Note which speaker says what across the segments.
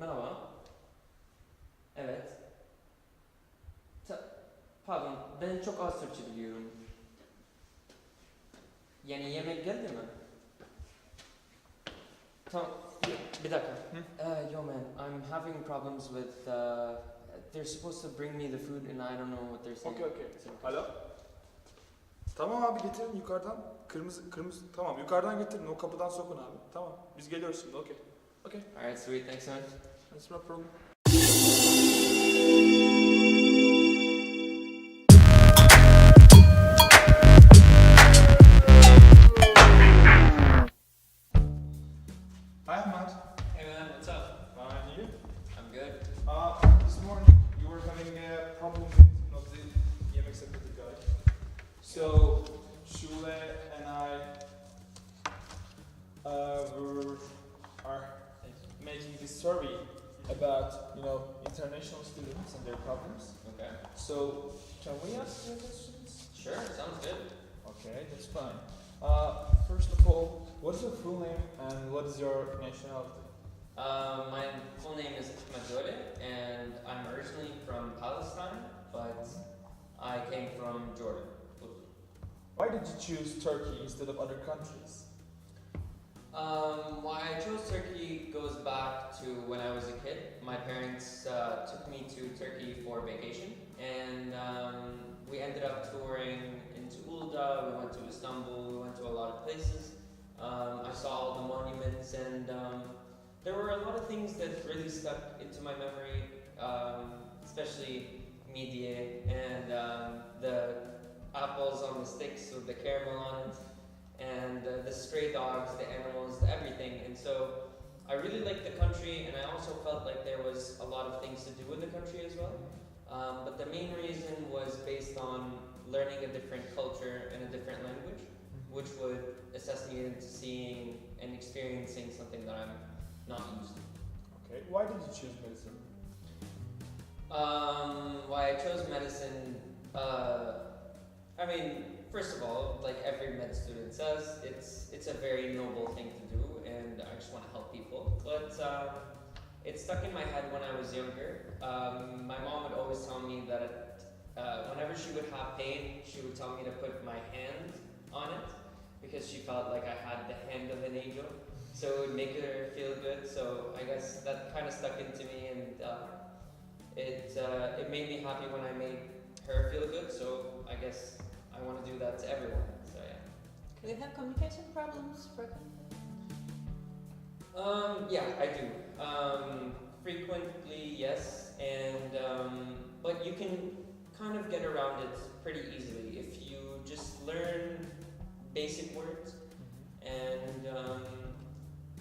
Speaker 1: Merhaba. Evet. Ta- pardon, ben çok az Türkçe biliyorum. Yani yemek geldi mi? Tamam, bir dakika. Uh, yo man, I'm having problems with, uh, they're supposed to bring me the food and I don't know what they're saying.
Speaker 2: Okey.
Speaker 1: So-
Speaker 2: Alo. Tamam abi getirin yukarıdan. Kırmızı kırmızı tamam yukarıdan getirin o kapıdan sokun abi. Tamam biz geliyoruz şimdi okey. Okey.
Speaker 1: Alright, sweet, thanks so much.
Speaker 2: That's no problem. Hi Ahmad.
Speaker 1: Hey man, what's up?
Speaker 2: Fine, you?
Speaker 1: I'm good.
Speaker 2: Uh, this morning you were having a problem with you know, the yemek sepeti guy. So Shule and I uh, were are making this survey about you know international students and their problems.
Speaker 1: Okay.
Speaker 2: So can we ask your questions?
Speaker 1: Sure, sounds good.
Speaker 2: Okay, that's fine. Uh, first of all, what is your full name and what is your nationality?
Speaker 1: Uh, my full name is Dore, and I'm originally from Palestine, but I came from Jordan.
Speaker 2: Why did you choose Turkey instead of other countries?
Speaker 1: Um, why I chose Turkey goes back to when I was a kid. My parents uh, took me to Turkey for vacation, and um, we ended up touring into Uludağ. We went to Istanbul. We went to a lot of places. Um, I saw all the monuments, and um, there were a lot of things that really stuck into my memory, um, especially midye and um, the apples on the sticks with the caramel on it and uh, the stray dogs, the animals, the everything. And so I really liked the country, and I also felt like there was a lot of things to do in the country as well. Um, but the main reason was based on learning a different culture and a different language, which would assess me into seeing and experiencing something that I'm not used to.
Speaker 2: Okay, why did you choose medicine?
Speaker 1: Um, why I chose medicine, uh, I mean, first of all, like every med student says, it's it's a very noble thing to do, and I just want to help people. But um, it stuck in my head when I was younger. Um, my mom would always tell me that uh, whenever she would have pain, she would tell me to put my hand on it because she felt like I had the hand of an angel. So it would make her feel good. So I guess that kind of stuck into me, and uh, it uh, it made me happy when I made her feel good. So I guess I want to do that to everyone. So yeah.
Speaker 3: Do you have communication problems frequently?
Speaker 1: Um, yeah, I do. Um, frequently, yes, and um, but you can kind of get around it pretty easily if you just learn basic words. And um,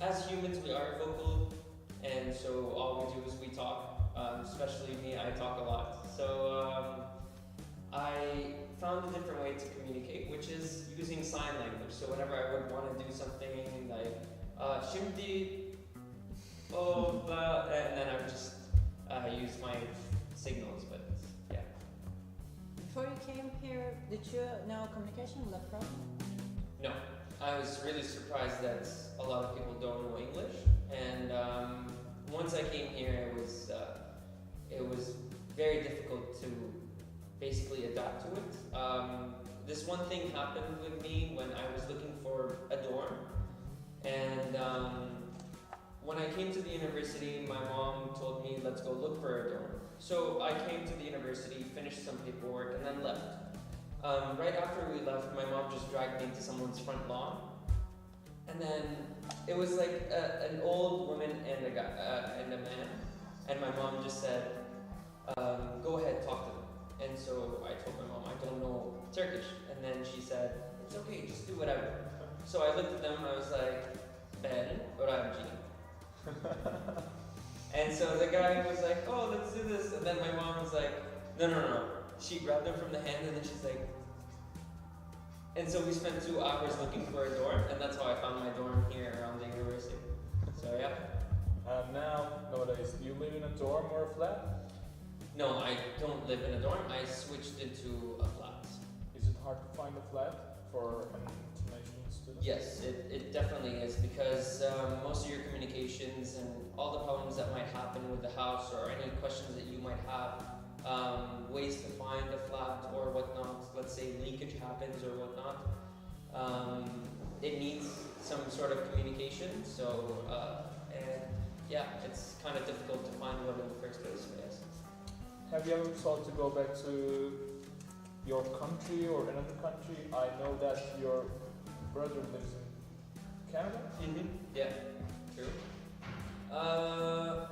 Speaker 1: as humans, we are vocal, and so all we do is we talk. Um, especially me, I talk a lot. So um, I found a different way to communicate, which is using sign language. So whenever I would want to do something like uh, şimdi oh and then I would just uh, use my signals. But yeah,
Speaker 3: Before you came here, did you know communication was a problem?
Speaker 1: no, I was really surprised that a lot of people don't know English. And um, once I came here, it was uh, it was very difficult to basically adapt to it. Um, this one thing happened with me when I was looking for a dorm, and um, when I came to the university, my mom told me, let's go look for a dorm. So I came to the university, finished some paperwork, and then left. Um, right after we left, my mom just dragged me to someone's front lawn. And then it was like a, an old woman and a guy, uh, and a man. And my mom just said, um, go ahead, Turkish. And then she said, it's okay, just do whatever. So I looked at them, I was like, Ben, öğrenci. and so the guy was like, oh, let's do this. And then my mom was like, no, no, no. She grabbed them from the hand and then she's like, and so we spent two hours looking for a dorm, and that's how I found my dorm here around the university. So yeah.
Speaker 2: And now, nowadays, do you live in a dorm or a flat?
Speaker 1: No, I don't live in a dorm. I switched into a flat.
Speaker 2: Is it hard to find a flat for an international student?
Speaker 1: Yes, it, it definitely is because um, most of your communications and all the problems that might happen with the house or any questions that you might have, um, ways to find a flat or whatnot. Let's say leakage happens or whatnot. Um, it needs some sort of communication. So, uh, and yeah, it's kind of difficult to find one in the first place. I guess.
Speaker 2: Have you ever thought to go back to your country or another country? I know that your brother lives in Canada.
Speaker 1: Mm-hmm. Yeah, true. Uh,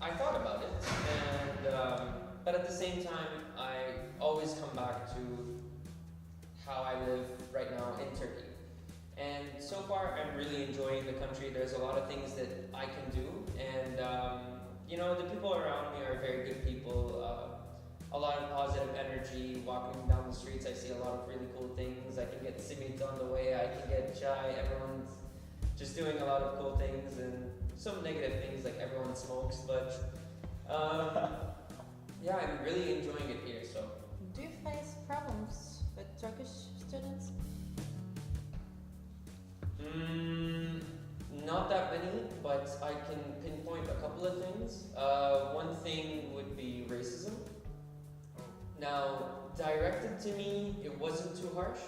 Speaker 1: I thought about it, and um, but at the same time, I always come back to how I live right now in Turkey. And so far, I'm really enjoying the country. There's a lot of things that I can do, and um, you know, the people around me are very good people. Uh, a lot of positive energy. Walking down the streets, I see a lot of really cool things. I can get simit on the way. I can get chai. Everyone's just doing a lot of cool things and some negative things like everyone smokes. But um, yeah, I'm really enjoying it here. So
Speaker 3: Do you face problems with Turkish students?
Speaker 1: mm, not that many, but I can pinpoint a couple of things. Uh, one thing would be racism. Now, directed to me, it wasn't too harsh.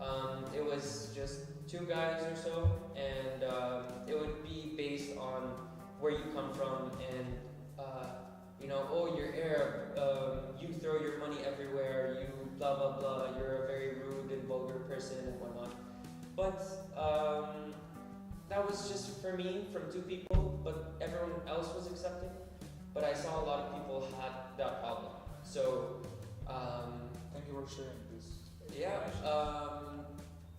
Speaker 1: Um, it was just two guys or so, and um, it would be based on where you come from and uh, you know, oh, you're Arab, um, you throw your money everywhere, you blah blah blah, you're a very rude and vulgar person and whatnot. But um, that was just for me from two people, but everyone else was accepting. But I saw a lot of people had that problem. So. Um,
Speaker 2: Thank you for sharing this.
Speaker 1: yeah, um,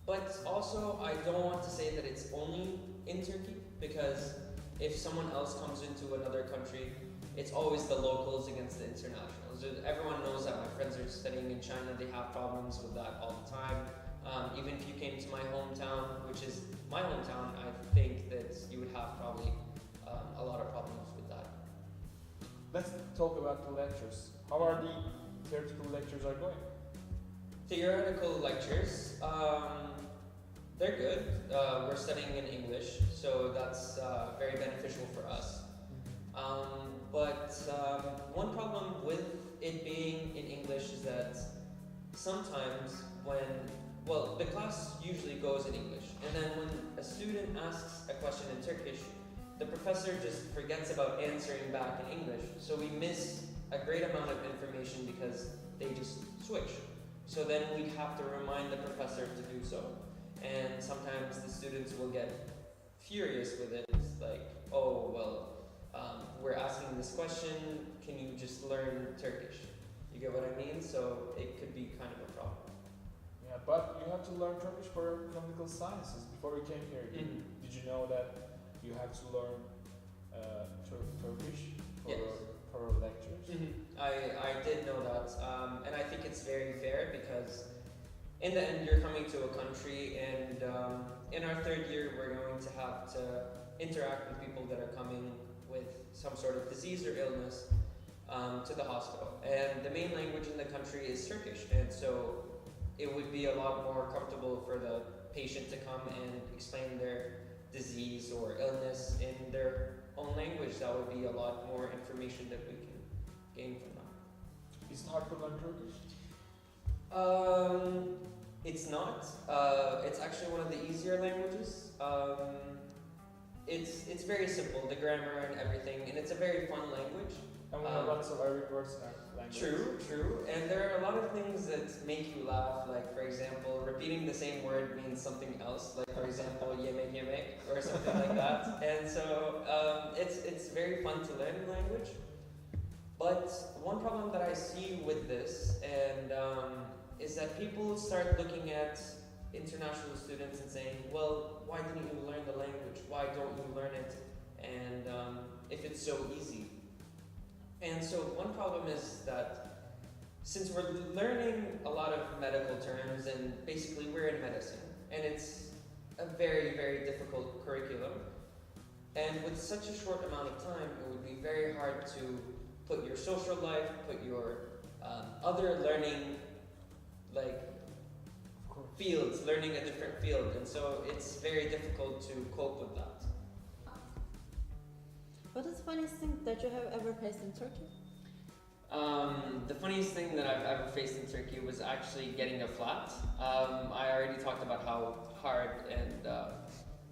Speaker 1: but also I don't want to say that it's only in Turkey because if someone else comes into another country, it's always the locals against the internationals. Everyone knows that my friends are studying in China, they have problems with that all the time. Um, even if you came to my hometown, which is my hometown, I think that you would have probably um, a lot of problems with that.
Speaker 2: Let's talk about the lectures. How are the theoretical lectures are going?
Speaker 1: Theoretical lectures, um, they're good. Uh, we're studying in English, so that's uh, very beneficial for us. Um, but um, one problem with it being in English is that sometimes when, well, the class usually goes in English, and then when a student asks a question in Turkish, the professor just forgets about answering back in English, so we miss a great amount of information because they just switch. So then we have to remind the professor to do so. And sometimes the students will get furious with it. It's like, oh, well, um, we're asking this question, can you just learn Turkish? You get what I mean? So it could be kind of a problem.
Speaker 2: Yeah, but you have to learn Turkish for clinical sciences before you came here. Did-
Speaker 1: Mhm.
Speaker 2: Did you know that you have to learn
Speaker 1: I, I did know that, um, and I think it's very fair because in the end you're coming to a country, and um, in our third year we're going to have to interact with people that are coming with some sort of disease or illness um, to the hospital. And the main language in the country is Turkish, and so it would be a lot more comfortable for the patient to come and explain their disease or illness in their own language. That would be a lot more information that we can gain from.
Speaker 2: Is to learn Turkish?
Speaker 1: Um, it's not. Uh, it's actually one of the easier languages. Um, it's it's very simple, the grammar and everything, and it's a very fun language.
Speaker 2: And we have
Speaker 1: Um,
Speaker 2: lots of Arabic words in our language.
Speaker 1: True, true. And there are a lot of things that make you laugh. Like for example, repeating the same word means something else. Like for example, yemek yemek or something like that. And so um, it's it's very fun to learn language. But one problem that I see with this and um, is that people start looking at international students and saying, well, why didn't you learn the language? Why don't you learn it? And um, if it's so easy. And so one problem is that since we're learning a lot of medical terms and basically we're in medicine and it's a very, very difficult curriculum. And with such a short amount of time, it would be very hard to put your social life, put your um, other learning, like fields, learning a different field. And so it's very difficult to cope with that.
Speaker 3: What is the funniest thing that you have ever faced in Turkey?
Speaker 1: Um, the funniest thing that I've ever faced in Turkey was actually getting a flat. Um, I already talked about how hard and uh,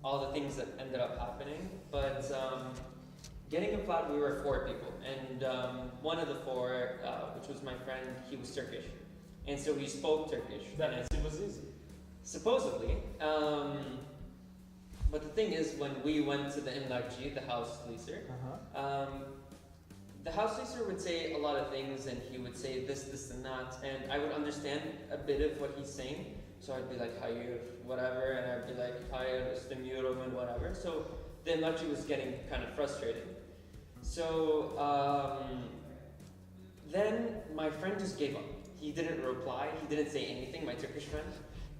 Speaker 1: all the things that ended up happening, but um, getting a flat, we were four people, and um, one of the four, uh, which was my friend, he was Turkish, and so he spoke Turkish.
Speaker 2: That
Speaker 1: and
Speaker 2: it was easy.
Speaker 1: Supposedly. Um, but the thing is, when we went to the Imlakji, the house leaser,
Speaker 2: Uh-huh.
Speaker 1: um, the house leaser would say a lot of things, and he would say this, this, and that, and I would understand a bit of what he's saying. So I'd be like, hayır, whatever, and I'd be like, hayır, istemiyorum, and whatever. So the Imlakji was getting kind of frustrated. So um, then my friend just gave up. He didn't reply. He didn't say anything. My Turkish friend.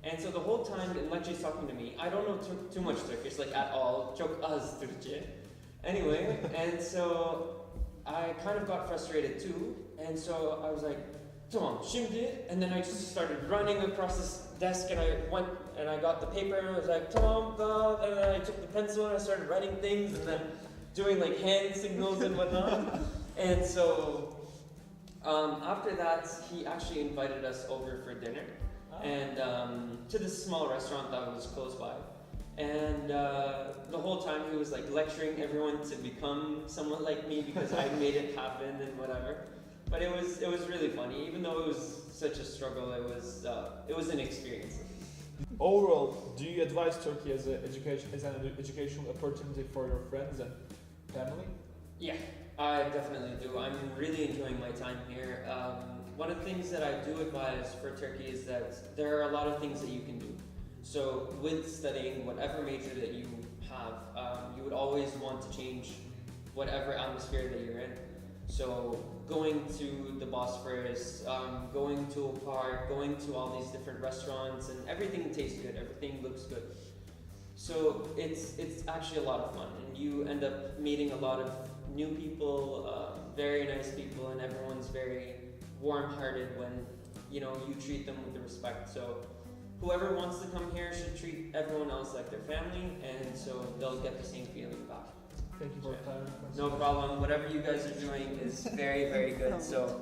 Speaker 1: And so the whole time, Imlakji's talking to me. I don't know too, too much Turkish, like at all. Çok az Türkçe. Anyway, and so I kind of got frustrated too. And so I was like, tamam şimdi. And then I just started running across this desk and I went and I got the paper and I was like, tamam, da, and then I took the pencil and I started writing things and then doing like hand signals and whatnot. and so um, after that, he actually invited us over for dinner
Speaker 2: Ah.
Speaker 1: and um, to this small restaurant that was close by. And uh, the whole time he was like lecturing everyone to become someone like me because I made it happen and whatever. But it was it was really funny, even though it was such a struggle. It was uh, it was an experience.
Speaker 2: Overall, do you advise Turkey as an education as an educational opportunity for your friends and family?
Speaker 1: Yeah, I definitely do. I'm really enjoying my time here. Um, one of the things that I do advise for Turkey is that there are a lot of things that you can do. So, with studying whatever major that you have, um, you would always want to change whatever atmosphere that you're in. So, going to the Bosphorus, um, going to a park, going to all these different restaurants, and everything tastes good, everything looks good. So it's it's actually a lot of fun, and you end up meeting a lot of new people, um, very nice people, and everyone's very warm-hearted when you know you treat them with the respect. So whoever wants to come here should treat everyone else like their family, and so they'll get the same feeling back.
Speaker 2: Thank you for your time.
Speaker 1: No problem. Whatever you guys are doing is very very good. So.